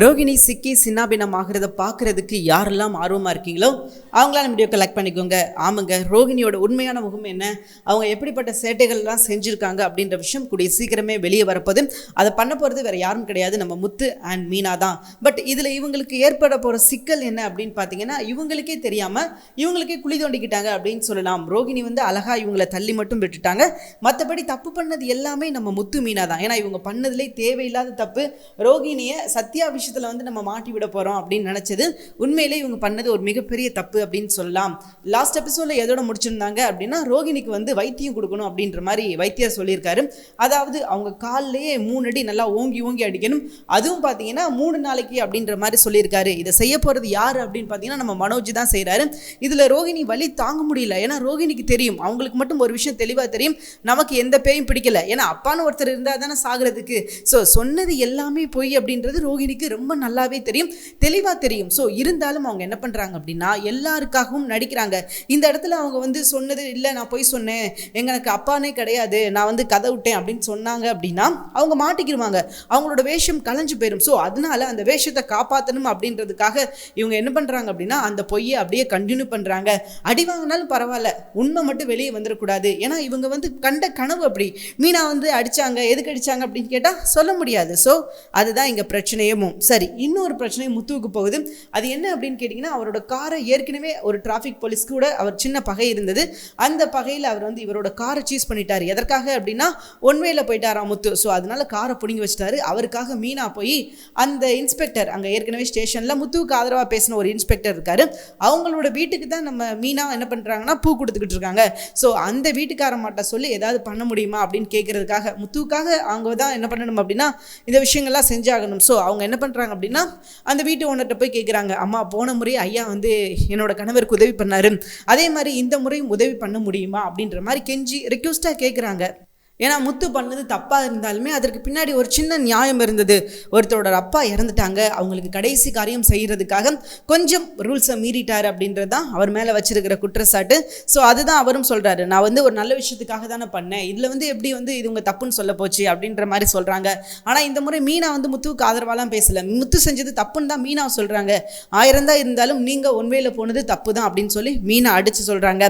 ரோகிணி சிக்கி சின்னாபினம் ஆகிறத பார்க்குறதுக்கு யாரெல்லாம் ஆர்வமாக இருக்கீங்களோ அவங்களாம் வீடியோ கலெக்ட் பண்ணிக்கோங்க. ஆமாங்க ரோகிணியோட உண்மையான முகம் என்ன? அவங்க எப்படிப்பட்ட சேட்டைகள்லாம் செஞ்சுருக்காங்க அப்படின்ற விஷயம் கூடிய சீக்கிரமே வெளியே வரப்போது அதை பண்ண போகிறது வேறு யாரும் கிடையாது. நம்ம முத்து அண்ட் மீனா தான். பட் இதில் இவங்களுக்கு ஏற்பட போகிற சிக்கல் என்ன அப்படின்னு பார்த்தீங்கன்னா இவங்களுக்கே தெரியாமல் இவங்களுக்கே குழி தோண்டிக்கிட்டாங்க அப்படின்னு சொல்லலாம். ரோகிணி வந்து அழகாக இவங்களை தள்ளி மட்டும் விட்டுட்டாங்க. மற்றபடி தப்பு பண்ணது எல்லாமே நம்ம முத்து மீனா தான். ஏன்னா இவங்க பண்ணதிலே தேவையில்லாத தப்பு. ரோகிணியை சத்யா விஷயத்தில் வந்து நம்ம மாட்டி விட போகிறோம் அப்படின்னு நினச்சது. உண்மையிலே இவங்க பண்ணது ஒரு மிகப்பெரிய தப்பு அப்படின்னு சொல்லலாம். லாஸ்ட் எபிசோடில் எதோட முடிச்சிருந்தாங்க அப்படின்னா ரோகிணிக்கு வந்து வைத்தியம் கொடுக்கணும் அப்படின்ற மாதிரி வைத்தியர் சொல்லியிருக்காரு. அதாவது அவங்க கால்லையே மூணு அடி நல்லா ஓங்கி ஓங்கி அடிக்கணும். அதுவும் பார்த்தீங்கன்னா மூணு நாளைக்கு அப்படின்ற மாதிரி சொல்லியிருக்காரு. இதை செய்ய போகிறது யார் அப்படின்னு பார்த்தீங்கன்னா நம்ம மனோஜ் தான் செய்கிறாரு இதில் ரோகிணி வலி தாங்க முடியல. ஏன்னா ரோகிணிக்கு தெரியும். அவங்களுக்கு மட்டும் ஒரு விஷயம் தெளிவாக தெரியும். நமக்கு எந்த பேயும் பிடிக்கல. ஏன்னா அப்பான்னு ஒருத்தர் இருந்தால் தானே சாகிறதுக்கு. ஸோ சொன்னது எல்லாமே பொய் அப்படின்றது ரோகிணிக்கு ரொம்ப நல்லாவே தெரியும் தெளிவாக தெரியும். ஸோ இருந்தாலும் அவங்க என்ன பண்ணுறாங்க அப்படின்னா எல்லாருக்காகவும் நடிக்கிறாங்க. இந்த இடத்துல அவங்க வந்து சொன்னது இல்லை நான் போய் சொன்னேன். எங்களுக்கு அப்பானே கிடையாது. நான் வந்து கதை விட்டேன். அப்படின்னு சொன்னாங்க அப்படின்னா அவங்க மாட்டிக்கிடுவாங்க அவங்களோட வேஷம் கலைஞ்சு போயிடும் ஸோ அதனால அந்த வேஷத்தை காப்பாற்றணும் அப்படின்றதுக்காக இவங்க என்ன பண்ணுறாங்க அப்படின்னா அந்த பொய்யை அப்படியே கண்டினியூ பண்ணுறாங்க அடி வாங்கினாலும் பரவாயில்ல. உண்மை மட்டும் வெளியே வந்துடக்கூடாது ஏன்னா இவங்க வந்து கண்ட கனவு அப்படி. மீனா வந்து அடிச்சாங்க எதுக்கு அடிச்சாங்க அப்படின்னு கேட்டால் சொல்ல முடியாது. ஸோ அதுதான் இங்கே பிரச்சனையும் சரி இன்னொரு பிரச்சனையும் முத்துவுக்கு போகுது. அது என்ன அப்படின்னு கேட்டிங்கன்னா அவரோட காரை ஏற்கனவே ஒரு டிராஃபிக் போலீஸ் கூட அவர் சின்ன பகை இருந்தது. அந்த பகையில் அவர் வந்து இவரோட காரை சீஸ் பண்ணிட்டார். எதற்காக அப்படின்னா ஒன்வேயில் போயிட்டாராம் முத்து. ஸோ அதனால காரை பிடுங்கி வச்சிட்டாரு. அவருக்காக மீனா போய் அந்த இன்ஸ்பெக்டர் அங்கே ஏற்கனவே ஸ்டேஷனில் முத்துவுக்கு ஆதரவாக பேசின ஒரு இன்ஸ்பெக்டர் இருக்காரு. அவங்களோட வீட்டுக்கு தான் நம்ம மீனா என்ன பண்ணுறாங்கன்னா பூ கொடுத்துக்கிட்டு இருக்காங்க. ஸோ அந்த வீட்டுக்காரமாட்ட சொல்லி ஏதாவது பண்ண முடியுமா அப்படின்னு கேட்குறதுக்காக முத்துவுக்காக அவங்க தான் என்ன பண்ணணும் அப்படின்னா இந்த விஷயங்கள்லாம் செஞ்சாகணும். ஸோ அவங்க என்ன பண்ணுறாங்க அப்படின்னா அந்த வீட்டு ஓனர்கிட்ட போய் கேட்குறாங்க அம்மா போன முறை ஐயா வந்து என்னோட கணவருக்கு உதவி பண்ணாரு. அதே மாதிரி இந்த முறையும் உதவி பண்ண முடியுமா? அப்படின்ற மாதிரி கெஞ்சி ரெக்யூஸ்டாக கேட்குறாங்க ஏன்னா முத்து பண்ணது தப்பாக இருந்தாலுமே அதற்கு பின்னாடி ஒரு சின்ன நியாயம் இருந்தது. ஒருத்தரோட அப்பா இறந்துட்டாங்க. அவங்களுக்கு கடைசி காரியம் செய்கிறதுக்காக கொஞ்சம் ரூல்ஸை மீறிட்டார் அப்படின்றது தான் அவர் மேலே வச்சிருக்கிற குற்றச்சாட்டு. ஸோ அதுதான் அவரும் சொல்கிறாரு நான் வந்து ஒரு நல்ல விஷயத்துக்காக தானே பண்ணேன். இதில் வந்து எப்படி வந்து இது உங்கள் தப்புன்னு சொல்ல போச்சு அப்படின்ற மாதிரி சொல்கிறாங்க ஆனால் இந்த முறை மீனா வந்து முத்துவுக்கு ஆதரவாலாம் பேசலை. முத்து செஞ்சது தப்புன்னு தான் மீனா சொல்கிறாங்க ஆயிரம் தான் இருந்தாலும் நீங்கள் ஒன்வேல போனது தப்பு தான் அப்படின்னு சொல்லி மீனா அடித்து சொல்கிறாங்க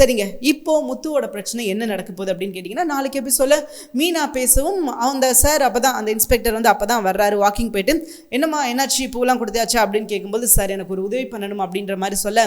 சரிங்க. இப்போது முத்துவோட பிரச்சனை என்ன நடக்க போகுது அப்படின்னு கேட்டிங்கன்னா நாளைக்கு அப்படி சொல்ல மீனா பேசவும் அந்த சார் அப்போ தான் அந்த இன்ஸ்பெக்டர் வந்து அப்போ தான் வர்றாரு வாக்கிங் போயிட்டு என்னம்மா என்னாச்சு? பூலாம் கொடுத்தாச்சா? அப்படின்னு கேட்கும்போது சார் எனக்கு ஒரு உதவி பண்ணணும் அப்படின்ற மாதிரி சொல்ல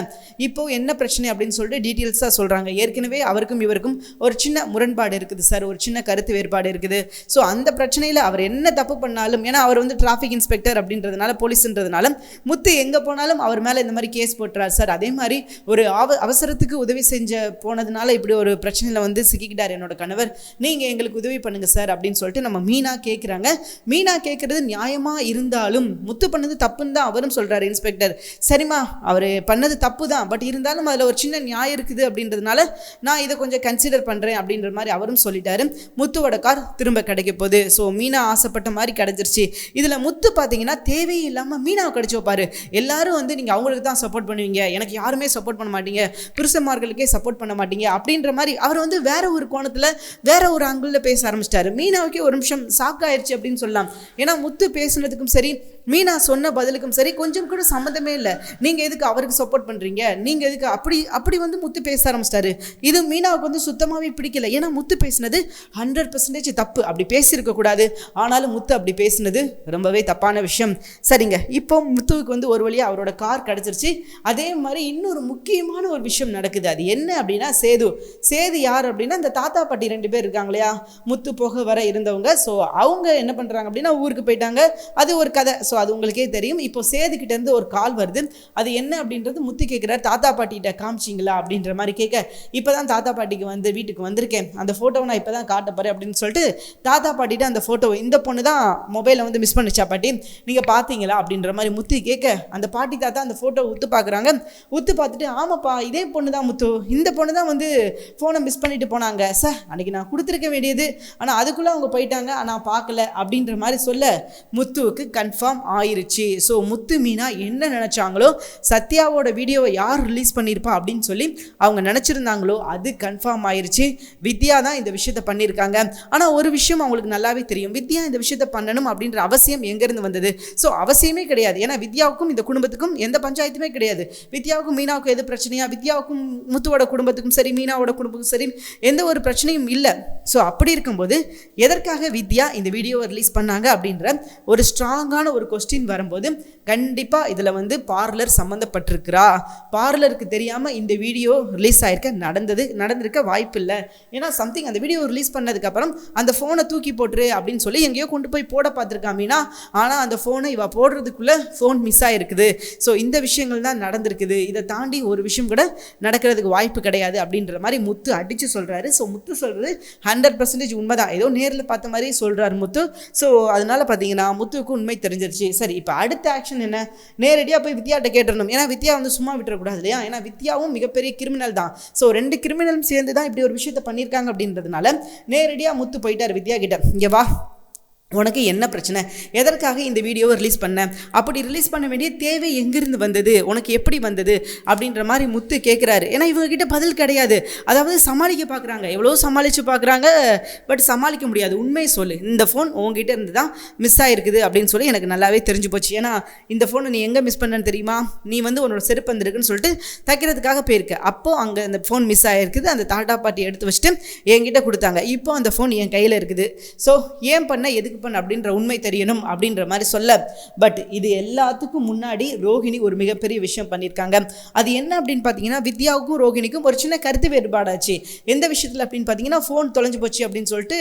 இப்போ என்ன பிரச்சனை? அப்படின்னு சொல்லிட்டு டீட்டெயில்ஸாக சொல்கிறாங்க ஏற்கனவே அவருக்கும் இவருக்கும் ஒரு சின்ன முரண்பாடு இருக்குது சார் ஒரு சின்ன கருத்து வேறுபாடு இருக்குது. ஸோ அந்த பிரச்சனையில் அவர் என்ன தப்பு பண்ணாலும் ஏன்னா அவர் வந்து டிராஃபிக் இன்ஸ்பெக்டர் அப்படின்றதுனால போலீஸ்ன்றதுனால முத்து எங்கே போனாலும் அவர் மேலே இந்த மாதிரி கேஸ் போட்டுறாரு சார் அதே மாதிரி ஒரு அவ அவசரத்துக்கு உதவி செஞ்ச போனதுனால இப்படி ஒரு பிரச்சனையில் வந்து சிக்கிக்கிட்டார் என்னோட கணவர். நீ நீங்கள் எங்களுக்கு உதவி பண்ணுங்க சார் அப்படின்னு சொல்லிட்டு நம்ம மீனா கேட்குறாங்க மீனா கேட்குறது நியாயமாக இருந்தாலும் முத்து பண்ணது தப்புன்னு தான் அவரும் சொல்கிறாரு இன்ஸ்பெக்டர். சரிம்மா அவர் பண்ணது தப்பு தான் பட் இருந்தாலும் அதில் ஒரு சின்ன நியாயம் இருக்குது அப்படின்றதுனால நான் இதை கொஞ்சம் கன்சிடர் பண்ணுறேன் அப்படின்ற மாதிரி அவரும் சொல்லிட்டாரு. முத்துவோட கார் திரும்ப கிடைக்க போகுது. ஸோ மீனா ஆசைப்பட்ட மாதிரி கிடைச்சிருச்சு. இதில் முத்து பார்த்தீங்கன்னா தேவையில்லாமல் மீனாவை கிடைச்சி வைப்பாரு. எல்லாரும் வந்து நீங்கள் அவங்களுக்கு தான் சப்போர்ட் பண்ணுவீங்க. எனக்கு யாருமே சப்போர்ட் பண்ண மாட்டீங்க. புருஷன்மார்களுக்கே சப்போர்ட் பண்ண மாட்டீங்க அப்படின்ற மாதிரி அவர் வந்து வேற ஒரு கோணத்தில் வேற ஒரு ஆங்கிளில் பேச ஆரம்பிச்சிட்டாரு. மீனாவுக்கே ஒரு நிமிஷம் சாக்காயிருச்சு அப்படின்னு சொல்லலாம். ஏன்னா முத்து பேசுனதுக்கும் சரி மீனா சொன்ன பதிலுக்கும் சரி கொஞ்சம் கூட சம்மந்தமே இல்லை. நீங்கள் எதுக்கு அவருக்கு சப்போர்ட் பண்ணுறீங்க நீங்கள் எதுக்கு அப்படி அப்படி வந்து முத்து பேச ஆரம்பிச்சிட்டாரு. இது மீனாவுக்கு வந்து சுத்தமாகவே பிடிக்கல. ஏன்னா முத்து பேசினது ஹண்ட்ரட் பர்சன்டேஜ் தப்பு. அப்படி பேசியிருக்கக்கூடாது ஆனாலும் முத்து அப்படி பேசினது ரொம்பவே தப்பான விஷயம். சரிங்க. இப்போ முத்துவுக்கு வந்து ஒரு வழியாக அவரோட கார் கிடச்சிருச்சு. அதே மாதிரி இன்னொரு முக்கியமான ஒரு விஷயம் நடக்குது. அது என்ன அப்படின்னா சேது. சேது யார் அப்படின்னா இந்த தாத்தா பாட்டி ரெண்டு பேர் இருக்காங்க. இல்லையா முத்து போக வர இருந்தவங்க. ஸோ அவங்க என்ன பண்ணுறாங்க அப்படின்னா ஊருக்கு போயிட்டாங்க. அது ஒரு கதை. ஸோ அது உங்களுக்கே தெரியும். இப்போ சேதுக்கிட்டேருந்து ஒரு கால் வருது. அது என்ன அப்படின்றது முத்து கேட்குறாரு தாத்தா பாட்டிகிட்ட காமிச்சிங்களா? அப்படின்ற மாதிரி கேட்க இப்போ தான் தாத்தா பாட்டிக்கு வந்து வீட்டுக்கு வந்திருக்கேன். அந்த ஃபோட்டோவை நான் இப்போ தான் காட்ட போகிறேன் அப்படின்னு சொல்லிட்டு தாத்தா பாட்டிகிட்ட அந்த ஃபோட்டோ இந்த பொண்ணு தான் மொபைலை வந்து மிஸ் பண்ணிச்சா பாட்டி? நீங்கள் பார்த்தீங்களா அப்படின்ற மாதிரி முத்து கேட்க அந்த பாட்டி தாத்தா அந்த ஃபோட்டோ உத்து பார்க்குறாங்க உத்து பார்த்துட்டு ஆமாப்பா இதே பொண்ணு தான் முத்து. இந்த பொண்ணு தான் வந்து ஃபோனை மிஸ் பண்ணிட்டு போனாங்க. சார் அன்றைக்கி நான் கொடுத்துருக்கேன் நடந்திருக்க வேண்டியது. ஆனால் அதுக்குள்ளே அவங்க போயிட்டாங்க. ஆனால் பார்க்கல. அப்படின்ற மாதிரி சொல்ல முத்துவுக்கு கன்ஃபார்ம் ஆயிருச்சு. ஸோ முத்து மீனா என்ன நினச்சாங்களோ சத்யாவோட வீடியோவை யார் ரிலீஸ் பண்ணியிருப்பா அப்படின்னு சொல்லி அவங்க நினச்சிருந்தாங்களோ அது கன்ஃபார்ம் ஆயிருச்சு. வித்யா தான் இந்த விஷயத்த பண்ணியிருக்காங்க ஆனால் ஒரு விஷயம் அவங்களுக்கு நல்லாவே தெரியும். வித்யா இந்த விஷயத்த பண்ணணும் அப்படின்ற அவசியம் எங்கேருந்து வந்தது? ஸோ அவசியமே கிடையாது. ஏன்னா வித்யாவுக்கும் இந்த குடும்பத்துக்கும் எந்த பஞ்சாயத்துமே கிடையாது. வித்யாவுக்கும் மீனாவுக்கும் எது பிரச்சனையா? வித்யாவுக்கும் முத்துவோட குடும்பத்துக்கும் சரி மீனாவோட குடும்பத்துக்கும் சரி எந்த ஒரு பிரச்சனையும் இல்லை. ஸோ அப்படி இருக்கும்போது எதற்காக வித்யா இந்த வீடியோவை ரிலீஸ் பண்ணாங்க அப்படின்ற ஒரு ஸ்ட்ராங்கான ஒரு கொஸ்டின் வரும்போது கண்டிப்பாக இதில் வந்து பார்லர் சம்மந்தப்பட்டிருக்கிறா பார்லருக்கு தெரியாமல் இந்த வீடியோ ரிலீஸ் ஆயிருக்க நடந்தது நடந்திருக்க வாய்ப்பு இல்லை ஏன்னா சம்திங் அந்த வீடியோ ரிலீஸ் பண்ணதுக்கப்புறம் அந்த ஃபோனை தூக்கி போட்டுரு அப்படின்னு சொல்லி எங்கேயோ கொண்டு போய் போட பார்த்துருக்கா மீனா. ஆனால் அந்த ஃபோனை இவ போடுறதுக்குள்ளே ஃபோன் மிஸ் ஆகிருக்குது ஸோ இந்த விஷயங்கள் தான் நடந்திருக்குது. இதை தாண்டி ஒரு விஷயம் கூட நடக்கிறதுக்கு வாய்ப்பு கிடையாது அப்படின்ற மாதிரி முத்து அடித்து சொல்கிறாரு ஸோ முத்து சொல்கிறது ஹண்ட்ரட் பர்சன்டேஜ் உண்மைதான். ஏதோ நேரில் பார்த்த மாதிரி சொல்கிறாரு முத்து. ஸோ அதனால் பார்த்தீங்கன்னா முத்துவுக்கு உண்மை தெரிஞ்சிருச்சு. சரி இப்போ அடுத்த ஆக்ஷன் என்ன? நேரடியாக போய் வித்யாட்ட கேட்டுடணும். ஏன்னா வித்யா வந்து சும்மா விட்டுறக்கூடாது இல்லையா? ஏன்னா வித்யாவும் மிகப்பெரிய கிரிமினல் தான். ஸோ ரெண்டு கிரிமினலும் சேர்ந்து தான் இப்படி ஒரு விஷயத்த பண்ணியிருக்காங்க அப்படின்றதுனால நேரடியாக முத்து போயிட்டார் வித்யா கிட்ட இங்கே வா. உனக்கு என்ன பிரச்சனை? எதற்காக இந்த வீடியோவை ரிலீஸ் பண்ண? அப்படி ரிலீஸ் பண்ண வேண்டிய தேவை எங்கிருந்து வந்தது? உனக்கு எப்படி வந்தது? அப்படின்ற மாதிரி முத்து கேட்குறாரு ஏன்னா இவங்ககிட்ட பதில் கிடையாது. அதாவது சமாளிக்க பார்க்குறாங்க எவ்வளோ சமாளித்து பார்க்குறாங்க பட் சமாளிக்க முடியாது. உண்மையை சொல்லு. இந்த ஃபோன் உங்ககிட்ட இருந்து தான் மிஸ் ஆகிருக்குது அப்படின்னு சொல்லி எனக்கு நல்லாவே தெரிஞ்சு போச்சு. ஏன்னா இந்த ஃபோனை நீ எங்கே மிஸ் பண்ணன்னு தெரியுமா? நீ வந்து உன்னோட செருப்பு வந்திருக்குன்னு சொல்லிட்டு தைக்கிறதுக்காக போயிருக்க. அப்போது அங்கே அந்த ஃபோன் மிஸ் ஆகிருக்குது அந்த தாட்டா பாட்டி எடுத்து வச்சுட்டு என்கிட்ட கொடுத்தாங்க. இப்போ அந்த ஃபோன் என் கையில் இருக்குது. ஸோ ஏன் பண்ண? எதுக்கு பண்ண அப்படின்ற உண்மை தெரியணும் அப்படின்ற மாதிரி சொல்ல. பட் இது எல்லாத்துக்கும் முன்னாடி ரோஹிணி ஒரு மிகப்பெரிய விஷயம் பண்ணியிருக்காங்க. அது என்ன அப்படின்னு பார்த்தீங்கன்னா வித்யாவுக்கும் ரோஹிணிக்கும் ஒரு சின்ன கருத்து வேறுபாடாச்சு. எந்த விஷயத்தில் அப்படின்னு பார்த்தீங்கன்னா ஃபோன் தொலைஞ்சு போச்சு அப்படின்னு சொல்லிட்டு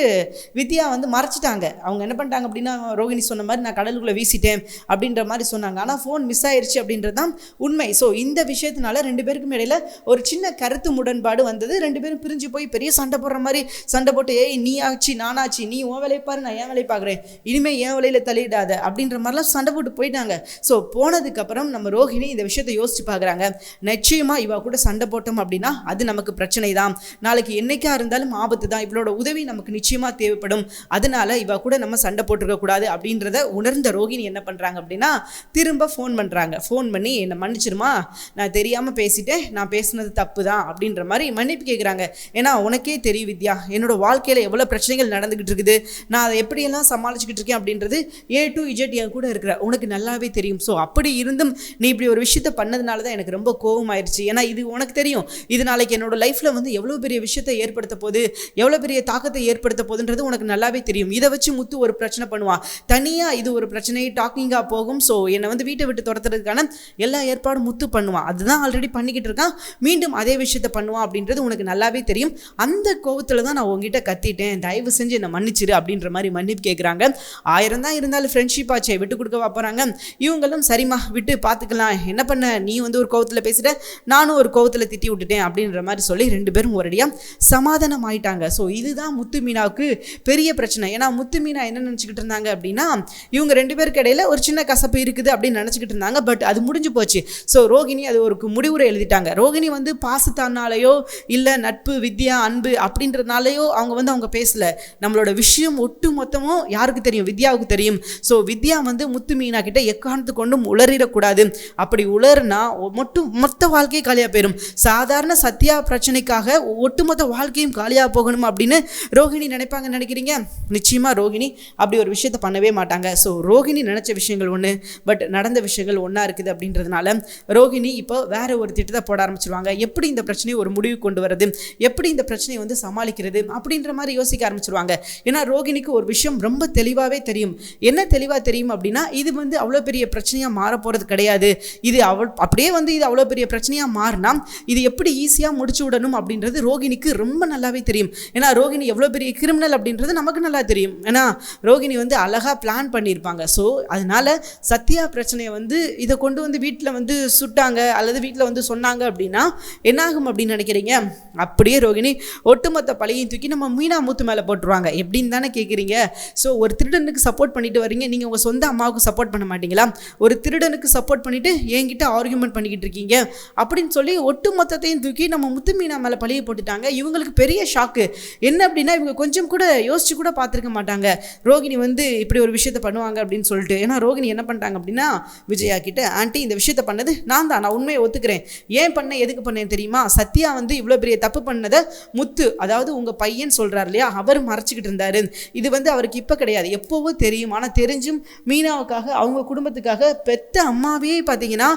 வித்யா வந்து மறைச்சிட்டாங்க. அவங்க என்ன பண்ணிட்டாங்க அப்படின்னா ரோஹிணி சொன்ன மாதிரி நான் கடலுக்குள்ளே வீசிட்டேன் அப்படின்ற மாதிரி சொன்னாங்க. ஆனால் ஃபோன் மிஸ் ஆயிடுச்சு அப்படின்றது தான் உண்மை. ஸோ இந்த விஷயத்தினால ரெண்டு பேருக்கும் இடையில ஒரு சின்ன கருத்து முரண்பாடு வந்தது. ரெண்டு பேரும் பிரிஞ்சு போய் பெரிய சண்டை போடுற மாதிரி சண்டை போட்டு ஏய் நீ ஆச்சு நானாச்சு நீ உன் வேலையை பாரு நான் என் வேலையை பார்க்குறேன். இனிமேல் என் வழியில் தள்ளிடாத அப்படின்ற மாதிரிலாம் சண்டை போட்டு போயிட்டாங்க. ஸோ போனதுக்கப்புறம் நம்ம ரோஹிணி இந்த விஷயத்தை யோசிச்சு பார்க்குறாங்க. நிச்சயமாக இவ கூட சண்டை போட்டோம் அப்படின்னா அது நமக்கு பிரச்சனை தான் நாளைக்கு என்னைக்கா இருந்தாலும் ஆபத்து தான் இவளோட உதவி நமக்கு நிச்சயமாக தேவைப்படும். அதனால இவ கூட நம்ம சண்டை போட்டுருக்கக்கூடாது அப்படின்றத உணர்ந்த ரோஹிணி என்ன பண்ணுறாங்க அப்படின்னா திரும்ப ஃபோன் பண்ணுறாங்க ஃபோன் பண்ணி என்னை மன்னிச்சிருமா? நான் தெரியாமல் பேசிட்டேன். நான் பேசுனது தப்பு தான் அப்படின்ற மாதிரி மன்னிப்பு கேட்குறாங்க ஏன்னா உனக்கே தெரியும் வித்யா என்னோட வாழ்க்கையில் எவ்வளோ பிரச்சனைகள் நடந்துக்கிட்டு இருக்குது. நான் அதை எப்படியெல்லாம் சமாளிச்சுக்கிட்டு இருக்கேன் அப்படின்றது ஏ டு இஜெட் என் கூட இருக்கிற உனக்கு நல்லாவே தெரியும். ஸோ அப்படி இருந்தும் நீ இப்படி ஒரு விஷயத்த பண்ணதுனால தான் எனக்கு ரொம்ப கோவம் ஆயிடுச்சு ஏன்னா இது உனக்கு தெரியும். இது நாளைக்கு என்னோட லைஃப்பில் வந்து எவ்வளோ பெரிய விஷயத்தை ஏற்படுத்த போது எவ்வளோ பெரிய தாக்கத்தை ஏற்படுத்த போகுதுன்றது உனக்கு நல்லாவே தெரியும். இதை வச்சு முத்து ஒரு பிரச்சனை பண்ணுவான் தனியாக இது ஒரு பிரச்சனையை டாக்கிங்காக போகும். ஸோ என்னை வந்து வீட்டை விட்டு துரத்துறதுக்கான எல்லா ஏற்பாடும் முத்து பண்ணுவான் அதுதான் ஆல்ரெடி பண்ணிக்கிட்டு இருக்கான். மீண்டும் அதே விஷயத்த பண்ணுவான் அப்படின்றது உனக்கு நல்லாவே தெரியும். அந்த கோவத்தில் தான் நான் உங்ககிட்ட கத்திட்டேன். தயவு செஞ்சு என்னை மன்னிச்சிரு அப்படின்ற மாதிரி மன்னிப்பு கேட்குறாங்க ஆயிரம் தான் இருந்தாலும் ஃப்ரெண்ட்ஷிப் ஆச்சே விட்டு கொடுக்க போகிறாங்க இவங்களும் சரிம்மா விட்டு பார்த்துக்கலாம் என்ன பண்ண? நீ வந்து ஒரு கோவத்தில் பேசிட்ட நானும் ஒரு கோவத்தில் திட்டி விட்டுட்டேன் அப்படின்ற மாதிரி சொல்லி ரெண்டு பேரும் ஒரடியாக சமாதானம் ஆயிட்டாங்க. ஸோ இதுதான் முத்து மீனாவுக்கு பெரிய பிரச்சனை. ஏன்னா முத்து மீனா என்ன நினச்சிக்கிட்டு இருந்தாங்க அப்படின்னா இவங்க ரெண்டு பேருக்கு இடையில ஒரு சின்ன கசப்பு இருக்குது அப்படின்னு நினச்சிக்கிட்டு இருந்தாங்க. பட் அது முடிஞ்சு போச்சு. ஸோ ரோகிணி அது ஒரு முடிவுரை எழுதிட்டாங்க. ரோகிணி வந்து பாசத்தானாலேயோ இல்லை நட்பு வித்யா அன்பு அப்படின்றதுனாலயோ அவங்க வந்து அவங்க பேசல. நம்மளோட விஷயம் ஒட்டு மொத்தமும் யாருக்கு தெரியும்? வித்யாவுக்கு தெரியும். ஸோ வித்யா வந்து முத்து மீனா கிட்ட எக்காரணத்து கொண்டும் உளறிடக்கூடாது. அப்படி உளறுனா மட்டும் மொத்த வாழ்க்கையும் காலியாக போயிடும் சாதாரண சத்யா பிரச்சனைக்காக ஒட்டுமொத்த வாழ்க்கையும் காலியாக போகணும் அப்படின்னு ரோகிணி நினைப்பாங்க நினைக்கிறீங்க? நிச்சயமாக ரோகிணி அப்படி ஒரு விஷயத்த பண்ணவே மாட்டாங்க. ஸோ ரோகிணி நினச்ச விஷயங்கள் ஒன்று பட் நடந்த விஷயங்கள் ஒன்றா இருக்குது அப்படின்றதுனால ரோகிணி இப்போ வேற ஒரு திட்டத்தை போட ஆரம்பிச்சிருவாங்க. எப்படி இந்த பிரச்சனையை ஒரு முடிவு கொண்டு வரது எப்படி இந்த பிரச்சனையை வந்து சமாளிக்கிறது? அப்படின்ற மாதிரி யோசிக்க ஆரம்பிச்சிருவாங்க. ஏன்னா ரோகிணிக்கு ஒரு விஷயம் ரொம்ப தெளிவாகவே தெரியும். என்ன தெளிவாக தெரியும் அப்படின்னா இது வந்து அவ்வளோ பெரிய பிரச்சனையாக மாற போகிறது கிடையாது. இது அவள் அப்படியே வந்து இது அவ்வளோ பெரிய பிரச்சனையாக மாறினா இது எப்படி ஈஸியாக முடிச்சு விடணும் அப்படின்றது ரோகிணிக்கு ரொம்ப நல்லாவே தெரியும். ஏன்னா ரோகிணி எவ்வளோ பெரிய கிரிமினல் அப்படின்றது நமக்கு நல்லா தெரியும். ஏன்னா ரோகிணி வந்து அழகாக பிளான் பண்ணியிருப்பாங்க. ஸோ அதனால் சத்யா பிரச்சனையை வந்து இதை கொண்டு வந்து வீட்டில் வந்து சுட்டாங்க அல்லது வீட்டில் வந்து சொன்னாங்க அப்படின்னா என்னாகும் அப்படின்னு நினைக்கிறீங்க? அப்படியே ரோகிணி ஒட்டுமொத்த பழையும் தூக்கி நம்ம மீனா மூத்து மேலே போட்டுருவாங்க. எப்படின்னு தானே கேட்குறீங்க ஸோ ஸோ ஒரு திருடனுக்கு சப்போர்ட் பண்ணிட்டு வரீங்க நீங்கள் உங்கள் சொந்த அம்மாவுக்கு சப்போர்ட் பண்ண மாட்டீங்களா? ஒரு திருடனுக்கு சப்போர்ட் பண்ணிவிட்டு என்கிட்ட ஆர்கியூமெண்ட் பண்ணிக்கிட்டு இருக்கீங்க. அப்படின்னு சொல்லி ஒட்டு மொத்தத்தையும் தூக்கி நம்ம முத்து மீனா மேலே பழிய போட்டுட்டாங்க. இவங்களுக்கு பெரிய ஷாக்கு என்ன அப்படின்னா இவங்க கொஞ்சம் கூட யோசிச்சு கூட பார்த்துருக்க மாட்டாங்க. ரோகிணி வந்து இப்படி ஒரு விஷயத்த பண்ணுவாங்க அப்படின்னு சொல்லிட்டு. ஏன்னா ரோகிணி என்ன பண்ணிட்டாங்க அப்படின்னா விஜயா கிட்ட ஆண்டி இந்த விஷயத்த பண்ணது நான் தான். நான் உண்மையை ஒத்துக்கிறேன். ஏன் பண்ண எதுக்கு பண்ணேன் தெரியுமா? சத்யா வந்து இவ்வளோ பெரிய தப்பு பண்ணதை முத்து அதாவது உங்கள் பையன் சொல்கிறார் இல்லையா? அவர் மறைச்சிக்கிட்டு இருந்தாரு. இது வந்து அவருக்கு இப்போ கிடையாது. எப்போவோ தெரியும். ஆனால் தெரிஞ்சும் மீனாவுக்காக அவங்க குடும்பத்துக்காக பெத்த அம்மாவே பார்த்தீங்கன்னா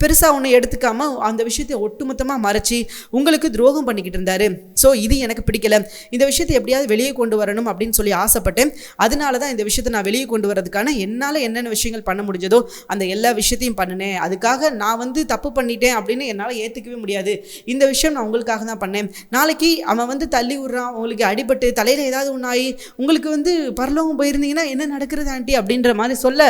பெருசாக ஒன்று எடுத்துக்காமல் அந்த விஷயத்தை ஒட்டுமொத்தமாக மறைச்சி உங்களுக்கு துரோகம் பண்ணிக்கிட்டு இருந்தாரு. ஸோ இது எனக்கு பிடிக்கல. இந்த விஷயத்தை எப்படியாவது வெளியே கொண்டு வரணும் அப்படின்னு சொல்லி ஆசைப்பட்டேன். அதனால தான் இந்த விஷயத்தை நான் வெளியே கொண்டு வரதுக்கான என்னால் என்னென்ன விஷயங்கள் பண்ண முடிஞ்சதோ அந்த எல்லா விஷயத்தையும் பண்ணினேன். அதுக்காக நான் வந்து தப்பு பண்ணிட்டேன் அப்படின்னு என்னால் ஏற்றுக்கவே முடியாது. இந்த விஷயம் நான் உங்களுக்காக தான் பண்ணேன். நாளைக்கு அவன் வந்து தள்ளி விட்றான். உங்களுக்கு அடிபட்டு தலையில் ஏதாவது ஒன்று ஆகி உங்களுக்கு வந்து பரலோகம் போயிருந்தீங்கன்னா என்ன நடக்கிறது ஆண்டி அப்படின்ற மாதிரி சொல்ல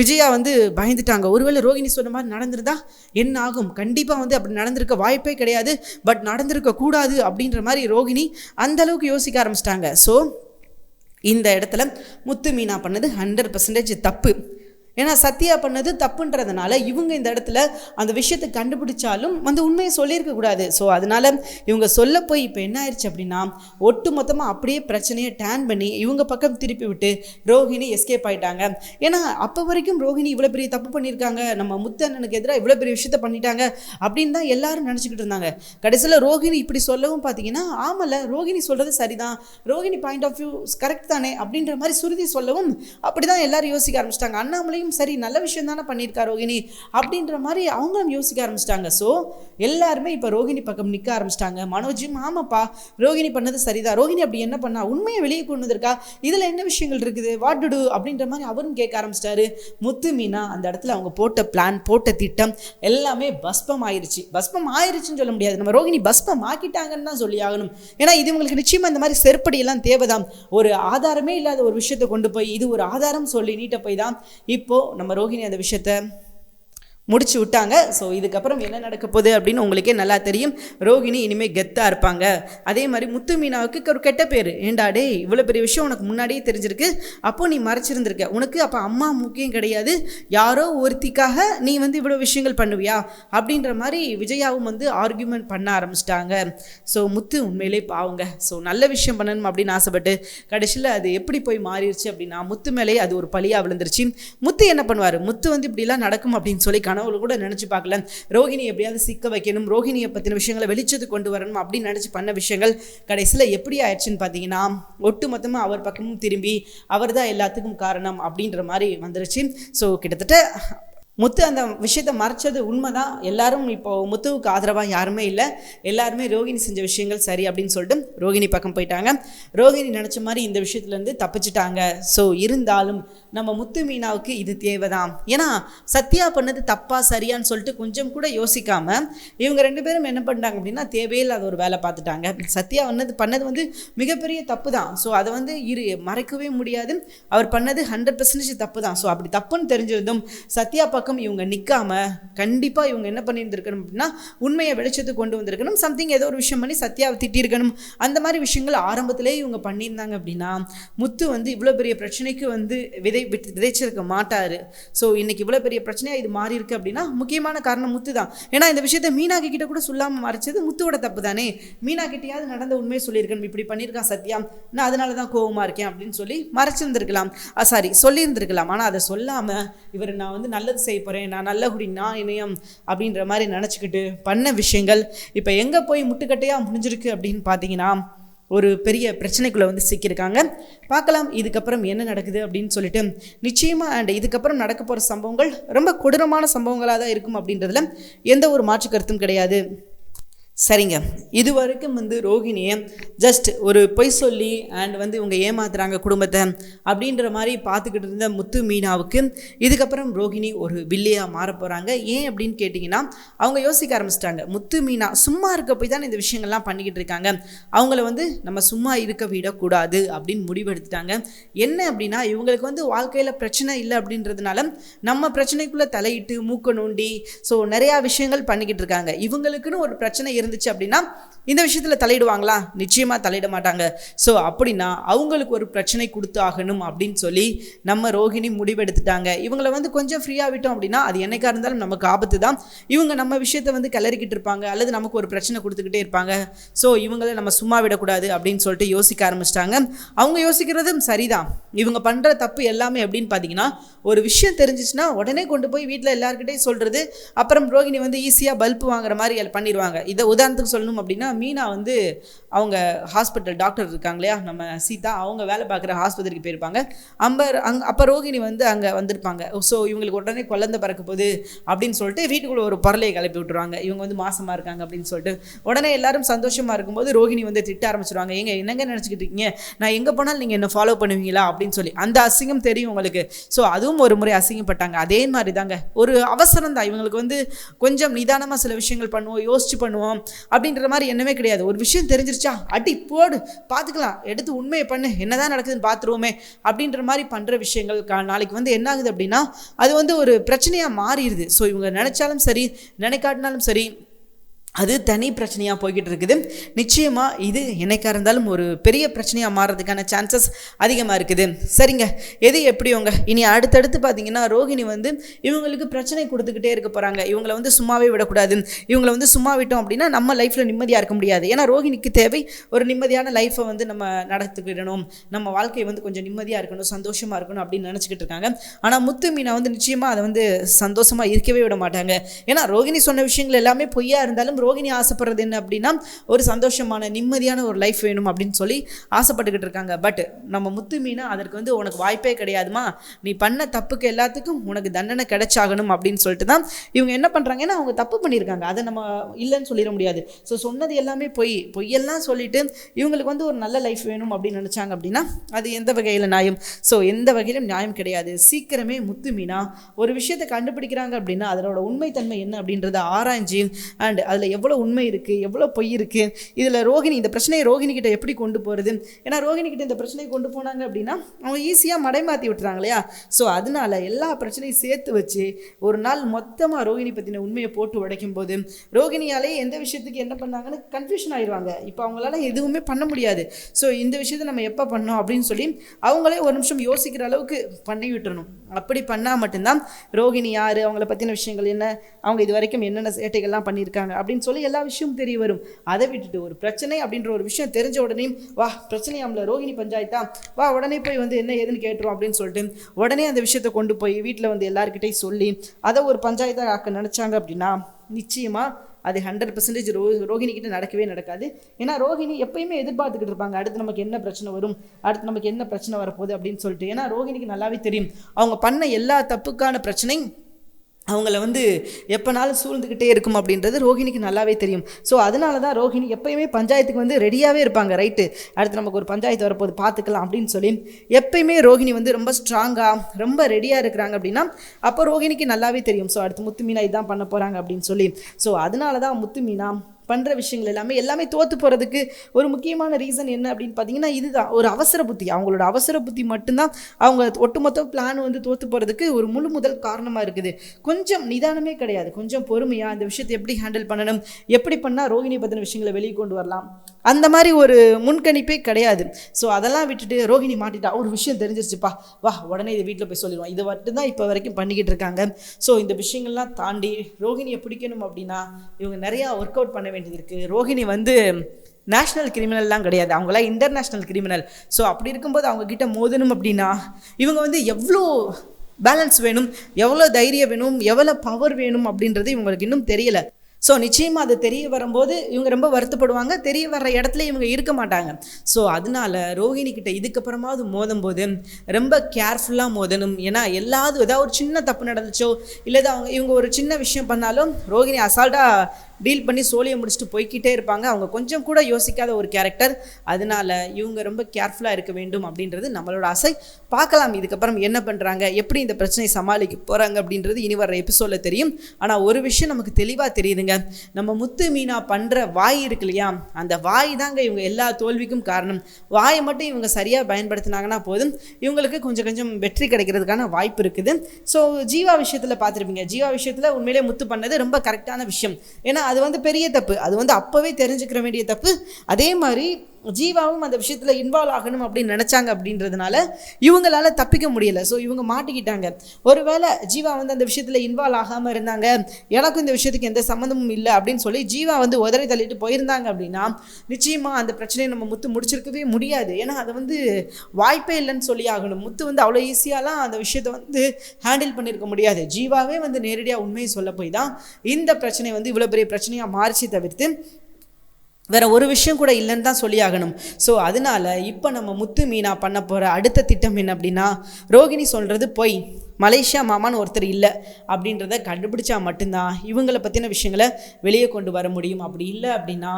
விஜயா வந்து பயந்துட்டாங்க. ஒருவேளை ரோகிணி சொன்ன மாதிரி நடந்திருந்தா என்ன ஆகும்? கண்டிப்பாக வந்து அப்படி நடந்திருக்க வாய்ப்பே கிடையாது. பட் நடந்திருக்க கூடாது அப்படின்ற மாதிரி ரோகிணி அந்தளவுக்கு யோசிக்க ஆரம்பிச்சிட்டாங்க. ஸோ இந்த இடத்துல முத்து மீனா பண்ணது ஹண்ட்ரட் பர்சன்டேஜ் தப்பு. ஏன்னா சத்யா பண்ணது தப்புன்றதுனால இவங்க இந்த இடத்துல அந்த விஷயத்தை கண்டுபிடிச்சாலும் அந்த உண்மையை சொல்லியிருக்க கூடாது. ஸோ அதனால இவங்க சொல்ல போய் இப்போ என்ன ஆயிடுச்சு அப்படின்னா ஒட்டு மொத்தமாக அப்படியே பிரச்சனையை டேன் பண்ணி இவங்க பக்கம் திருப்பி விட்டு ரோஹிணி எஸ்கேப் ஆயிட்டாங்க. ஏன்னா அப்போ வரைக்கும் ரோஹிணி இவ்வளோ பெரிய தப்பு பண்ணியிருக்காங்க நம்ம முத்தண்ணனுக்கு எதிராக இவ்வளோ பெரிய விஷயத்த பண்ணிட்டாங்க அப்படின்னு தான் எல்லாரும் நினச்சிக்கிட்டு இருந்தாங்க. கடைசியில் ரோஹிணி இப்படி சொல்லவும் பார்த்தீங்கன்னா ஆமல்ல ரோஹிணி சொல்கிறது சரிதான். Rohini point of view correct தானே அப்படின்ற மாதிரி சுருதி சொல்லவும் அப்படி தான் எல்லாரும் யோசிக்க ஆரம்பிச்சிட்டாங்க. அண்ணாமலையும் சரி நல்ல விஷயம் தானே பண்ணியிருக்கா ரோஹிணி அப்படின்ற மாதிரி அவங்களும் யோசிக்க ஆரம்பிச்சிட்டாங்க. ஸோ எல்லாருமே இப்போ ரோஹிணி பக்கம் நிற்க ஆரம்பிச்சிட்டாங்க. மனோஜும் ஆமாப்பா ரோஹிணி பண்ணது சரிதான். ரோஹிணி அப்படி என்ன பண்ணா? உண்மையை வெளியே கொண்டு வந்திருக்கா? இதில் என்ன விஷயங்கள் இருக்குது? வாட் டு டூ அப்படின்ற மாதிரி அவரும் கேட்க ஆரம்பிச்சிட்டாரு. முத்து மீனா அந்த இடத்துல அவங்க போட்ட பிளான் போட்ட திட்டம் எல்லாமே பஸ்பம் ஆயிருச்சு. பஸ்பம் ஆயிருச்சுன்னு சொல்ல முடியாது. நம்ம ரோஹிணி பஸ்பம் ஆக்கிட்டாங்கன்னு தான் சொல்லி ஆகணும். ஏன்னா இது உங்களுக்கு நிச்சயமாக இந்த மாதிரி செருப்படியெல்லாம் தேவைதான். ஒரு ஆதாரமே இல்லாத ஒரு விஷயத்தை கொண்டு போய் இது ஒரு ஆதாரம் சொல்லி நீட்ட போய் தான் இப்போ நம்ம ரோஹிணி அந்த விஷயத்த முடிச்சு விட்டாங்க. ஸோ இதுக்கப்புறம் என்ன நடக்க போகுது அப்படின்னு உங்களுக்கே நல்லா தெரியும். ரோகிணி இனிமேல் கெத்தாக இருப்பாங்க. அதே மாதிரி முத்து மீனாவுக்கு ஒரு கெட்ட பேர். ஏண்டா இவ்வளோ பெரிய விஷயம் உனக்கு முன்னாடியே தெரிஞ்சிருக்கு. அப்போ நீ மறைச்சிருந்திருக்க. உனக்கு அப்போ அம்மா முக்கியம் கிடையாது. யாரோ ஒருத்திக்காக நீ வந்து இவ்வளோ விஷயங்கள் பண்ணுவியா? அப்படின்ற மாதிரி விஜயாவும் வந்து ஆர்கியூமெண்ட் பண்ண ஆரம்பிச்சிட்டாங்க. ஸோ முத்து உண்மையிலே பாவங்க. ஸோ நல்ல விஷயம் பண்ணணும் அப்படின்னு ஆசைப்பட்டு கடைசியில் அது எப்படி போய் மாறிடுச்சு அப்படின்னா முத்து மேலேயே அது ஒரு பழியாக விழுந்துருச்சு. முத்து என்ன பண்ணுவார்? முத்து வந்து இப்படிலாம் நடக்கும் அப்படின்னு சொல்லி கனவுல கூட நினச்சி பார்க்கல. ரோஹிணி எப்படியாவது சிக்க வைக்கணும் ரோஹிணியை பற்றின விஷயங்களை வெளிச்சத்துக்கு கொண்டு வரணும் அப்படின்னு நினச்சி பண்ண விஷயங்கள் கடைசியில் எப்படி ஆயிடுச்சுன்னு பார்த்தீங்கன்னா ஒட்டு மொத்தமாக அவர் பக்கமும் திரும்பி அவர் தான் எல்லாத்துக்கும் காரணம் அப்படின்ற மாதிரி வந்துருச்சு. ஸோ கிட்டத்தட்ட முத்து அந்த விஷயத்தை மறைச்சது உண்மைதான். எல்லாரும் இப்போ முத்துவுக்கு ஆதரவாக யாருமே இல்லை. எல்லாருமே ரோகிணி செஞ்ச விஷயங்கள் சரி அப்படின்னு சொல்லிட்டு ரோகிணி பக்கம் போயிட்டாங்க. ரோகிணி நினச்ச மாதிரி இந்த விஷயத்துலேருந்து தப்பிச்சிட்டாங்க. ஸோ இருந்தாலும் நம்ம முத்து மீனாவுக்கு இது தேவைதான். ஏன்னா சத்யா பண்ணது தப்பா சரியான்னு சொல்லிட்டு கொஞ்சம் கூட யோசிக்காம இவங்க ரெண்டு பேரும் என்ன பண்ணிட்டாங்க அப்படின்னா தேவையில்லாத ஒரு வேலை பார்த்துட்டாங்க. சத்யா பண்ணது பண்ணது வந்து மிகப்பெரிய தப்பு தான் ஸோ அதை வந்து இரு மறைக்கவே முடியாது. அவர் பண்ணது ஹண்ட்ரட் பர்சன்டேஜ் தப்பு தான் ஸோ அப்படி தப்புன்னு தெரிஞ்சிருந்தும் சத்யா பக்கம் இவங்க நிற்காம கண்டிப்பாக இவங்க என்ன பண்ணியிருந்திருக்கணும் அப்படின்னா உண்மையை வெளிச்சத்துக்கு கொண்டு வந்திருக்கணும். சம்திங் ஏதோ ஒரு விஷயம் பண்ணி சத்யாவை திட்டியிருக்கணும். அந்த மாதிரி விஷயங்கள் ஆரம்பத்திலே இவங்க பண்ணியிருந்தாங்க அப்படின்னா முத்து வந்து இவ்வளோ பெரிய பிரச்சனைக்கு வந்து விதை விட்டு விதைச்சிருக்க மாட்டார். ஸோ இன்னைக்கு இவ்வளோ பெரிய பிரச்சனையாக இது மாறி இருக்கு அப்படின்னா முக்கியமான காரணம் முத்து தான் ஏன்னா இந்த விஷயத்த மீனாக்கி கிட்ட கூட சொல்லாமல் மறைச்சது முத்துவோட தப்பு தானே மீனா கிட்டயாவது நடந்த உண்மையை சொல்லியிருக்கணும். இப்படி பண்ணியிருக்கான் சத்யா. நான் அதனால தான் கோவமாக இருக்கேன் அப்படின்னு சொல்லி மறைச்சிருந்திருக்கலாம். சாரி சொல்லியிருந்திருக்கலாம். ஆனால் அதை சொல்லாமல் இவர் நான் வந்து நல்லது செய்ய போகிறேன் நான் நல்ல குடி நான் இணையம் அப்படின்ற மாதிரி நினச்சிக்கிட்டு பண்ண விஷயங்கள் இப்போ எங்கே போய் முட்டுக்கட்டையாக முடிஞ்சிருக்கு அப்படின்னு பார்த்தீங்கன்னா ஒரு பெரிய பிரச்சனைக்குள்ளே வந்து சிக்கியிருக்காங்க. பார்க்கலாம் இதுக்கப்புறம் என்ன நடக்குது அப்படின்னு சொல்லிட்டு. நிச்சயமாக அண்ட் இதுக்கப்புறம் நடக்க போகிற சம்பவங்கள் ரொம்ப கொடூரமான சம்பவங்களாக தான் இருக்கும் அப்படின்றதுல எந்த ஒரு மாற்று கருத்தும் கிடையாது. சரிங்க. இது வரைக்கும் வந்து ரோகிணியை ஜஸ்ட் ஒரு பொய் சொல்லி அண்ட் வந்து இவங்க ஏமாத்துறாங்க குடும்பத்தை அப்படின்ற மாதிரி பார்த்துக்கிட்டு இருந்த முத்து மீனாவுக்கு இதுக்கப்புறம் ரோகிணி ஒரு வில்லியாக மாற போகிறாங்க ஏன் அப்படின்னு கேட்டிங்கன்னா அவங்க யோசிக்க ஆரம்பிச்சிட்டாங்க. முத்து மீனா சும்மா இருக்க போய் தான் இந்த விஷயங்கள்லாம் பண்ணிக்கிட்டு இருக்காங்க. அவங்கள வந்து நம்ம சும்மா இருக்க விடக்கூடாது அப்படின்னு முடிவெடுத்துட்டாங்க. என்ன அப்படின்னா இவங்களுக்கு வந்து வாழ்க்கையில் பிரச்சனை இல்லை அப்படின்றதுனால நம்ம பிரச்சனைக்குள்ளே தலையிட்டு மூக்க நோண்டி ஸோ நிறையா விஷயங்கள் பண்ணிக்கிட்டு இருக்காங்க. இவங்களுக்குன்னு ஒரு பிரச்சனை இருந்து இருந்துச்சு அப்படின்னா இந்த விஷயத்தில் தலையிடுவாங்களா? நிச்சயமாக தலையிட மாட்டாங்க. ஸோ அப்படின்னா அவங்களுக்கு ஒரு பிரச்சனை கொடுத்து ஆகணும் அப்படின்னு சொல்லி நம்ம ரோகிணி முடிவெடுத்துட்டாங்க. இவங்களை வந்து கொஞ்சம் ஃப்ரீயாக விட்டோம் அப்படின்னா அது என்னைக்கா இருந்தாலும் நமக்கு ஆபத்து தான் இவங்க நம்ம விஷயத்தை வந்து கிளறிக்கிட்டு இருப்பாங்க. அல்லது நமக்கு ஒரு பிரச்சனை கொடுத்துக்கிட்டே இருப்பாங்க. ஸோ இவங்களை நம்ம சும்மா விடக்கூடாது அப்படின்னு சொல்லிட்டு யோசிக்க ஆரம்பிச்சிட்டாங்க. அவங்க யோசிக்கிறதும் சரிதான். இவங்க பண்ணுற தப்பு எல்லாமே அப்படின்னு பார்த்தீங்கன்னா ஒரு விஷயம் தெரிஞ்சிச்சுன்னா உடனே கொண்டு போய் வீட்டில் எல்லாருக்கிட்டையும் சொல்கிறது அப்புறம் ரோகிணி வந்து ஈஸியாக பல்ப் வாங்குற மாதிரி பண்ணிடுவாங்க. இதை உதாரணத்துக்கு சொல்லணும் அப்படின்னா மீனா வந்து அவங்க ஹாஸ்பிட்டல் டாக்டர் இருக்காங்க இல்லையா நம்ம சீதா அவங்க வேலை பார்க்குற ஆஸ்பத்திரிக்கு போயிருப்பாங்க. அம்பர் அங் அப்போ ரோகிணி வந்து அங்கே வந்திருப்பாங்க. ஸோ இவங்களுக்கு உடனே குழந்தை பிறக்க போகுது அப்படின்னு சொல்லிட்டு வீட்டுக்குள்ளே ஒரு பொருளையை கிளப்பி விட்டுருவாங்க. இவங்க வந்து மாசமாக இருக்காங்க அப்படின்னு சொல்லிட்டு. உடனே எல்லாரும் சந்தோஷமாக இருக்கும்போது ரோகிணி வந்து திட்ட ஆரம்பிச்சிருவாங்க. எங்கே என்னங்க நினச்சிக்கிட்டு இருக்கீங்க? நான் எங்கே போனாலும் நீங்கள் என்ன ஃபாலோ பண்ணுவீங்களா? அப்படின்னு சொல்லி. அந்த அசிங்கம் தெரியும் உங்களுக்கு. ஸோ அதுவும் ஒரு முறை அசிங்கப்பட்டாங்க. அதே மாதிரி தாங்க ஒரு அவசரம் தான். இவங்களுக்கு வந்து கொஞ்சம் நிதானமாக சில விஷயங்கள் பண்ணுவோம் யோசிச்சு பண்ணுவோம். அப்படின்ற மாதிரி என்னமே கிடையாது. ஒரு விஷயம் தெரிஞ்சிருச்சா? அடி போடு பார்த்துக்கலாம் எடுத்து உண்மையை பண்ணு. என்னதான் நடக்குதுன்னு பார்த்துருவோமே அப்படின்ற மாதிரி பண்ணுற விஷயங்கள் கா- நாளைக்கு வந்து என்ன ஆகுது அப்படின்னா அது வந்து ஒரு பிரச்சனையாக மாறிடுது. ஸோ இவங்க நினச்சாலும் சரி நினைக்காட்டினாலும் சரி அது தனி பிரச்சனையாக போய்கிட்டு இருக்குது நிச்சயமாக இது என்னைக்காக இருந்தாலும் ஒரு பெரிய பிரச்சனையாக மாறுறதுக்கான சான்சஸ் அதிகமாக இருக்குது. சரிங்க. எது எப்படியோங்க இனி அடுத்தடுத்து பார்த்தீங்கன்னா ரோகிணி வந்து இவங்களுக்கு பிரச்சனை கொடுத்துக்கிட்டே இருக்க போகிறாங்க இவங்களை வந்து சும்மாவே விடக்கூடாது. இவங்களை வந்து சும்மா விட்டோம் அப்படின்னா நம்ம லைஃப்பில் நிம்மதியாக இருக்க முடியாது. ஏன்னா ரோகிணிக்கு தேவை ஒரு நிம்மதியான லைஃப்பை வந்து நம்ம நடத்துக்கிடணும். நம்ம வாழ்க்கை வந்து கொஞ்சம் நிம்மதியாக இருக்கணும் சந்தோஷமாக இருக்கணும் அப்படின்னு நினச்சிக்கிட்டு இருக்காங்க. ஆனால் முத்து மீனா வந்து நிச்சயமாக அதை வந்து சந்தோஷமாக இருக்கவே விட மாட்டாங்க. ஏன்னா ரோகிணி சொன்ன விஷயங்கள் எல்லாமே பொய்யா இருந்தாலும் ரோகிணி ஆசைப்படுறது என்ன அப்படின்னா ஒரு சந்தோஷமான நிம்மதியான ஒரு லைஃப் வேணும் அப்படின்னு சொல்லி ஆசைப்பட்டுக்கிட்டு இருக்காங்க. பட் நம்ம முத்து மீனா அதற்கு வந்து உனக்கு வாய்ப்பே கிடையாதுமா. நீ பண்ண தப்புக்கு எல்லாத்துக்கும் உனக்கு தண்டனை கிடைச்சாகணும் அப்படின்னு சொல்லிட்டு தான் இவங்க என்ன பண்ணுறாங்க ஏன்னா அவங்க தப்பு பண்ணியிருக்காங்க. அதை நம்ம இல்லைன்னு சொல்லிட முடியாது. ஸோ சொன்னது எல்லாமே பொய். பொய்யெல்லாம் சொல்லிட்டு இவங்களுக்கு வந்து ஒரு நல்ல லைஃப் வேணும் அப்படின்னு நினச்சாங்க அப்படின்னா அது எந்த வகையில் நியாயம்? ஸோ எந்த வகையிலும் நியாயம் கிடையாது. சீக்கிரமே முத்து மீனா ஒரு விஷயத்தை கண்டுபிடிக்கிறாங்க அப்படின்னா அதனோட உண்மைத்தன்மை என்ன அப்படின்றத ஆராய்ஞ்சு அண்ட் அதில் எவ்வளோ உண்மை இருக்குது எவ்வளோ பொய் இருக்குது இதில் ரோகிணி இந்த பிரச்சனையை ரோஹிணி கிட்ட எப்படி கொண்டு போகிறது ஏன்னா ரோஹிணி கிட்ட இந்த பிரச்சனையை கொண்டு போனாங்க அப்படின்னா அவங்க ஈஸியாக மடைமாற்றி விட்டுறாங்க இல்லையா? ஸோ அதனால எல்லா பிரச்சனையும் சேர்த்து வச்சு ஒரு நாள் மொத்தமாக ரோகிணி பற்றின உண்மையை போட்டு உடைக்கும் போது ரோகிணியாலே எந்த விஷயத்துக்கு என்ன பண்ணாங்கன்னு கன்ஃபியூஷன் ஆயிடுவாங்க இப்போ அவங்களால எதுவுமே பண்ண முடியாது. ஸோ இந்த விஷயத்தை நம்ம எப்போ பண்ணோம் அப்படின்னு சொல்லி அவங்களே ஒரு நிமிஷம் யோசிக்கிற அளவுக்கு பண்ணி விட்டுறணும். அப்படி பண்ணால் மட்டும்தான் ரோகிணி யார் அவங்கள பற்றின விஷயங்கள் என்ன அவங்க இது வரைக்கும் என்னென்ன சேட்டைகள்லாம் பண்ணியிருக்காங்க அப்படின்னு சொல்லி எல்லா விஷயமும் தெரிய வரும். அதை விட்டுட்டு ஒரு பிரச்சனை அப்படின்ற ஒரு விஷயம் தெரிஞ்ச உடனே வா பிரச்சனையாம்ல ரோகிணி பஞ்சாயத்தா? வா உடனே போய் வந்து என்ன ஏதுன்னு கேட்டுரும் அப்படின்னு சொல்லிட்டு உடனே அந்த விஷயத்தை கொண்டு போய் வீட்டில் வந்து எல்லாருக்கிட்டையும் சொல்லி அதை ஒரு பஞ்சாயத்தாக ஆக்க நினச்சாங்க அப்படின்னா நிச்சயமாக அது ஹண்ட்ரட் பர்சன்டேஜ் ரோ ரோஹிணிக்கிட்ட நடக்கவே நடக்காது. ஏன்னா ரோஹிணி எப்பயுமே எதிர்பார்த்துக்கிட்டு இருப்பாங்க அடுத்து நமக்கு என்ன பிரச்சனை வரும் அடுத்து நமக்கு என்ன பிரச்சனை வரப்போகுது அப்படின்னு சொல்லிட்டு. ஏன்னா ரோஹிணிக்கு நல்லாவே தெரியும் அவங்க பண்ண எல்லா தப்புக்கான பிரச்சனையும் அவங்கள வந்து எப்போனாலும் சூழ்ந்துக்கிட்டே இருக்கும் அப்படின்றது ரோஹிணிக்கு நல்லாவே தெரியும். ஸோ அதனால தான் ரோஹிணி எப்பயுமே பஞ்சாயத்துக்கு வந்து ரெடியாகவே இருப்பாங்க. ரைட்டு அடுத்து நமக்கு ஒரு பஞ்சாயத்து வரப்போது பார்த்துக்கலாம் அப்படின்னு சொல்லி எப்பயுமே ரோஹிணி வந்து ரொம்ப ஸ்ட்ராங்காக ரொம்ப ரெடியாக இருக்கிறாங்க அப்படின்னா அப்போ ரோஹிணிக்கு நல்லாவே தெரியும். ஸோ அடுத்து முத்து மீனா இதான் பண்ண போகிறாங்க அப்படின்னு சொல்லி. ஸோ அதனால தான் முத்து மீனா பண்ணுற விஷயங்கள் எல்லாமே எல்லாமே தோற்று போகிறதுக்கு ஒரு முக்கியமான ரீசன் என்ன அப்படின்னு பார்த்தீங்கன்னா இதுதான். ஒரு அவசர புத்தி. அவங்களோட அவசர புத்தி மட்டும்தான் அவங்க ஒட்டுமொத்த பிளான் வந்து தோற்று போகிறதுக்கு ஒரு முழு முதல் காரணமாக இருக்குது. கொஞ்சம் நிதானமே கிடையாது. கொஞ்சம் பொறுமையாக அந்த விஷயத்தை எப்படி ஹேண்டில் பண்ணணும்? எப்படி பண்ணால் ரோஹிணி பற்றின விஷயங்களை வெளியே கொண்டு வரலாம்? அந்த மாதிரி ஒரு முன்கணிப்பே கிடையாது. ஸோ அதெல்லாம் விட்டுட்டு ரோகிணி மாட்டிட்டா. ஒரு விஷயம் தெரிஞ்சிருச்சுப்பா. வா உடனே இதை வீட்டில் போய் சொல்லிடுவோம். இது மட்டும் தான் இப்போ வரைக்கும் பண்ணிக்கிட்டு இருக்காங்க. ஸோ இந்த விஷயங்கள்லாம் தாண்டி ரோகிணியை பிடிக்கணும் அப்படின்னா இவங்க நிறையா ஒர்க் அவுட் பண்ண வேண்டியது இருக்குது ரோஹிணி வந்து நேஷ்னல் கிரிமினல்லாம் கிடையாது. அவங்களாம் இன்டர்நேஷ்னல் கிரிமினல் ஸோ அப்படி இருக்கும்போது அவங்கக்கிட்ட மோதணும் அப்படின்னா இவங்க வந்து எவ்வளோ பேலன்ஸ் வேணும் எவ்வளோ தைரியம் வேணும் எவ்வளோ பவர் வேணும் அப்படின்றது இவங்களுக்கு இன்னும் தெரியல. ஸோ நிச்சயமாக அது தெரிய வரும்போது இவங்க ரொம்ப வருத்தப்படுவாங்க. தெரிய வர்ற இடத்துல இவங்க இருக்க மாட்டாங்க. ஸோ அதனால ரோஹிணி கிட்ட இதுக்கப்புறமாவது மோதும் போது ரொம்ப கேர்ஃபுல்லாக மோதணும். ஏன்னா எல்லாது ஏதாவது ஒரு சின்ன தப்பு நடந்துச்சோ இல்லை அவங்க இவங்க ஒரு சின்ன விஷயம் பண்ணாலும் ரோஹிணி அசால்ட்டாக டீல் பண்ணி சோழியை முடிச்சுட்டு போய்க்கிட்டே இருப்பாங்க. அவங்க கொஞ்சம் கூட யோசிக்காத ஒரு கேரக்டர் அதனால இவங்க ரொம்ப கேர்ஃபுல்லாக இருக்க வேண்டும் அப்படின்றது நம்மளோட ஆசை. பார்க்கலாம் இதுக்கப்புறம் என்ன பண்ணுறாங்க எப்படி இந்த பிரச்சனையை சமாளிக்க போகிறாங்க அப்படின்றது இனி வர எபிசோடில் தெரியும். ஆனால் ஒரு விஷயம் நமக்கு தெளிவாக தெரியுதுங்க. நம்ம முத்து மீனா பண்ணுற வாய் இருக்கு இல்லையா? அந்த வாய் தாங்க இவங்க எல்லா தோல்விக்கும் காரணம். வாயை மட்டும் இவங்க சரியாக பயன்படுத்தினாங்கன்னா போதும். இவங்களுக்கு கொஞ்சம் கொஞ்சம் வெற்றி கிடைக்கிறதுக்கான வாய்ப்பு இருக்குது. ஸோ ஜீவா விஷயத்தில் பார்த்துருப்பீங்க. ஜீவா விஷயத்தில் உண்மையிலே முத்து பண்ணது ரொம்ப கரெக்டான விஷயம். ஏன்னா அது வந்து பெரிய தப்பு. அது வந்து அப்போவே தெரிஞ்சுக்கிற வேண்டிய தப்பு. அதே மாதிரி ஜீவாவும் அந்த விஷயத்தில் இன்வால்வ் ஆகணும் அப்படின்னு நினச்சாங்க அப்படின்றதுனால இவங்களால தப்பிக்க முடியல. ஸோ இவங்க மாட்டிக்கிட்டாங்க. ஒருவேளை ஜீவா வந்து அந்த விஷயத்தில் இன்வால்வ் ஆகாமல் இருந்தாங்க. எனக்கும் இந்த விஷயத்துக்கு எந்த சம்மந்தமும் இல்லை அப்படின்னு சொல்லி ஜீவா வந்து உதறி தள்ளிட்டு போயிருந்தாங்க அப்படின்னா நிச்சயமாக அந்த பிரச்சனையை நம்ம முத்து முடிச்சிருக்கவே முடியாது. ஏன்னா அதை வந்து வாய்ப்பே இல்லைன்னு சொல்லி ஆகணும். முத்து வந்து அவ்வளோ ஈஸியாலாம் அந்த விஷயத்தை வந்து ஹேண்டில் பண்ணியிருக்க முடியாது. ஜீவாவே வந்து நேரடியாக உண்மையை சொல்ல போய் தான் இந்த பிரச்சனை வந்து இவ்வளோ பெரிய பிரச்சனையாக மாறிச்சு தவிர்த்து வேற ஒரு விஷயம் கூட இல்லைன்னு தான் சொல்லி ஆகணும் ஸோ அதனால இப்போ நம்ம முத்து மீனா பண்ண போகிற அடுத்த திட்டம் என்ன அப்படின்னா ரோகிணி சொல்கிறது பொய். மலேசியா மாமான்னு ஒருத்தர் இல்லை அப்படின்றத கண்டுபிடிச்சா மட்டும்தான் இவங்களை பற்றின விஷயங்களை வெளியே கொண்டு வர முடியும். அப்படி இல்லை அப்படின்னா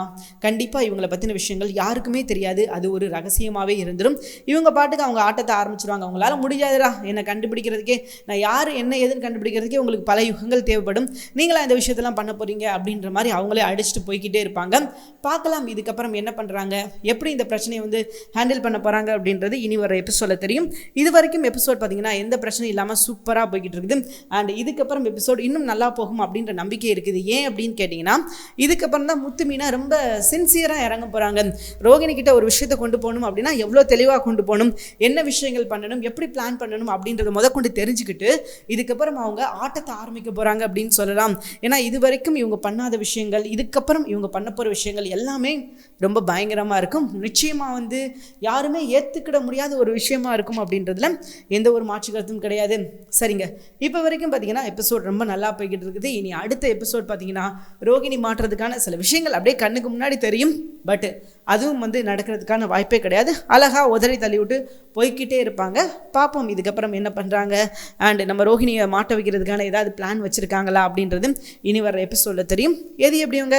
கண்டிப்பாக இவங்களை பற்றின விஷயங்கள் யாருக்குமே தெரியாது. அது ஒரு ரகசியமாகவே இருந்துடும் இவங்க பாட்டுக்கு அவங்க ஆட்டத்தை ஆரம்பிச்சிருவாங்க. அவங்களால முடியாதுடா என்னை கண்டுபிடிக்கிறதுக்கே. நான் யார் என்ன ஏதுன்னு கண்டுபிடிக்கிறதுக்கே உங்களுக்கு பல யுகங்கள் தேவைப்படும். நீங்களாம் இந்த விஷயத்தெல்லாம் பண்ண போகிறீங்க அப்படின்ற மாதிரி அவங்களே அடிச்சுட்டு போய்க்கிட்டே இருப்பாங்க. பார்க்கலாம் இதுக்கப்புறம் என்ன பண்ணுறாங்க எப்படி இந்த பிரச்சனையை வந்து ஹேண்டில் பண்ண போகிறாங்க அப்படின்றது இனி வர எபிசோடில் தெரியும். இது வரைக்கும் எபிசோட் பார்த்தீங்கன்னா எந்த பிரச்சனையும் இல்லாமல் சூப்பராக போய்கிட்டு இருக்குது அண்ட் இதுக்கப்புறம் எபிசோடு இன்னும் நல்லா போகும் அப்படின்ற நம்பிக்கை இருக்குது. ஏன் அப்படின்னு கேட்டிங்கன்னா இதுக்கப்புறம் தான் முத்து மீனா ரொம்ப சின்சியராக இறங்க போகிறாங்க ரோகிணி கிட்ட ஒரு விஷயத்தை கொண்டு போகணும் அப்படின்னா எவ்வளோ தெளிவாக கொண்டு போகணும் என்ன விஷயங்கள் பண்ணணும் எப்படி பிளான் பண்ணணும் அப்படின்றத முத கொண்டு தெரிஞ்சுக்கிட்டு இதுக்கப்புறம் அவங்க ஆட்டத்தை ஆரம்பிக்க போகிறாங்க அப்படின்னு சொல்லலாம். ஏன்னா இது வரைக்கும் இவங்க பண்ணாத விஷயங்கள் இதுக்கப்புறம் இவங்க பண்ண போகிற விஷயங்கள் எல்லாமே ரொம்ப பயங்கரமாக இருக்கும். நிச்சயமாக வந்து யாருமே ஏற்றுக்கிட முடியாத ஒரு விஷயமா இருக்கும் அப்படின்றதுல எந்த ஒரு மாற்று கருத்தும் கிடையாது. சரிங்க. இப்போ வரைக்கும் பார்த்தீங்கன்னா எபிசோட் ரொம்ப நல்லா போய்கிட்டு இருக்குது. இனி அடுத்த எபிசோட் பார்த்தீங்கன்னா ரோகிணி மாற்றுறதுக்கான சில விஷயங்கள் அப்படியே கண்ணுக்கு முன்னாடி தெரியும். பட் அதுவும் வந்து நடக்கிறதுக்கான வாய்ப்பே கிடையாது. அழகாக உதறி தள்ளி விட்டு போய்க்கிட்டே இருப்பாங்க. பார்ப்போம் இதுக்கப்புறம் என்ன பண்ணுறாங்க அண்ட் நம்ம ரோஹிணியை மாட்ட வைக்கிறதுக்கான ஏதாவது பிளான் வச்சுருக்காங்களா அப்படின்றது இனி வர எபிசோடில் தெரியும். எது எப்படிவங்க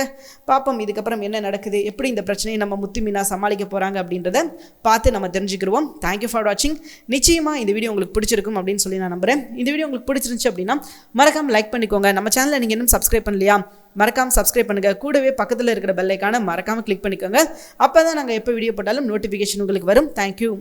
பார்ப்போம் இதுக்கப்புறம் என்ன நடக்குது? எப்படி இந்த பிரச்சனையை நம்ம முத்து மீனா சமாளிக்க போகிறாங்க அப்படின்றத பார்த்து நம்ம தெரிஞ்சுக்கிடுவோம் தேங்க்யூ ஃபார் வாட்சிங் நிச்சயமாக இந்த வீடியோ உங்களுக்கு பிடிச்சிருக்கும் அப்படின்னு சொல்லி நான் நம்புறேன். இந்த வீடியோ உங்களுக்கு பிடிச்சிருந்துச்சு அப்படின்னா மறக்காமல் லைக் பண்ணிக்கோங்க. நம்ம சேனலை நீங்கள் இன்னும் சப்ஸ்கிரைப் பண்ணலையா? மறக்காமல் சப்ஸ்கிரைப் பண்ணுங்க. கூடவே பக்கத்தில் இருக்கிற பெல்லைக்கான மறக்காமல் கிளிக் பண்ணிக்கோங்க. அப்போ தான் நாங்கள் எப்போ வீடியோ போட்டாலும் நோட்டிஃபிகேஷன் உங்களுக்கு வரும். தேங்க்யூ